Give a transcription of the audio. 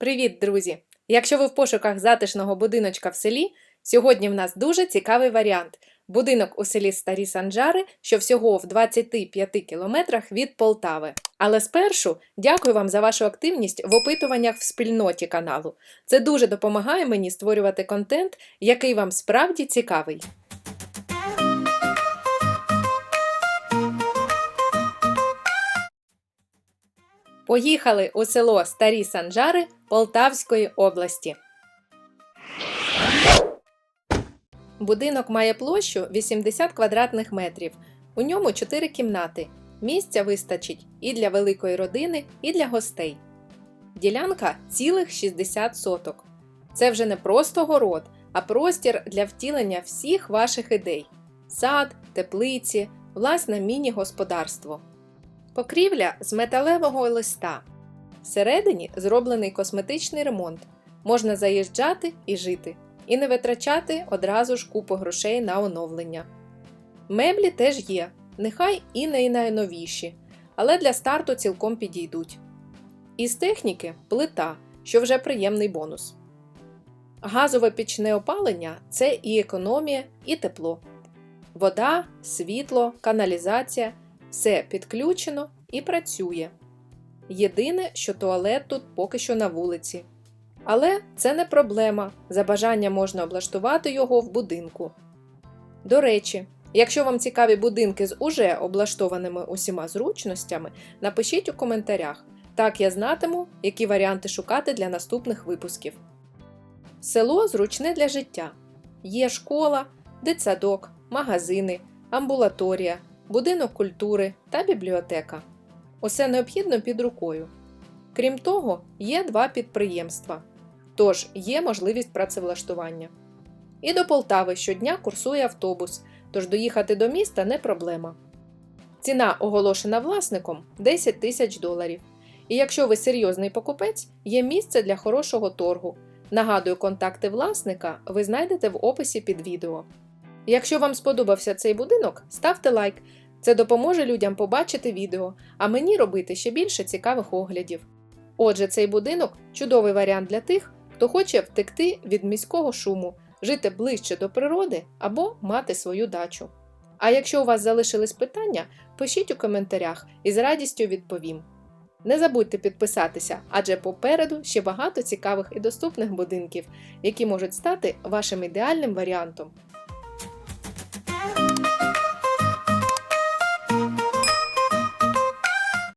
Привіт, друзі! Якщо ви в пошуках затишного будиночка в селі, сьогодні в нас дуже цікавий варіант. Будинок у селі Старі Санджари, що всього в 25 кілометрах від Полтави. Але спершу дякую вам за вашу активність в опитуваннях в спільноті каналу. Це дуже допомагає мені створювати контент, який вам справді цікавий. Поїхали у село Старі Санджари Полтавської області. Будинок має площу 80 квадратних метрів. У ньому 4 кімнати. Місця вистачить і для великої родини, і для гостей. Ділянка цілих 60 соток. Це вже не просто город, а простір для втілення всіх ваших ідей: сад, теплиці, власне міні-господарство. Покрівля з металевого листа. Всередині зроблений косметичний ремонт. Можна заїжджати і жити, і не витрачати одразу ж купу грошей на оновлення. Меблі теж є, нехай і не найновіші, але для старту цілком підійдуть. Із техніки плита, що вже приємний бонус. Газове пічне опалення це і економія, і тепло. Вода, світло, каналізація все підключено і працює. Єдине, що туалет тут поки що на вулиці. Але це не проблема. За бажанням можна облаштувати його в будинку. До речі, якщо вам цікаві будинки з уже облаштованими усіма зручностями, напишіть у коментарях. Так я знатиму, які варіанти шукати для наступних випусків. Село зручне для життя. Є школа, дитсадок, магазини, амбулаторія, будинок культури та бібліотека. Усе необхідно під рукою. Крім того, є два підприємства, тож є можливість працевлаштування. І до Полтави щодня курсує автобус, тож доїхати до міста не проблема. Ціна оголошена власником 10 тисяч доларів. І якщо ви серйозний покупець, є місце для хорошого торгу. Нагадую, контакти власника ви знайдете в описі під відео. Якщо вам сподобався цей будинок, ставте лайк. Це допоможе людям побачити відео, а мені робити ще більше цікавих оглядів. Отже, цей будинок чудовий варіант для тих, хто хоче втекти від міського шуму, жити ближче до природи або мати свою дачу. А якщо у вас залишились питання, пишіть у коментарях і з радістю відповім. Не забудьте підписатися, адже попереду ще багато цікавих і доступних будинків, які можуть стати вашим ідеальним варіантом.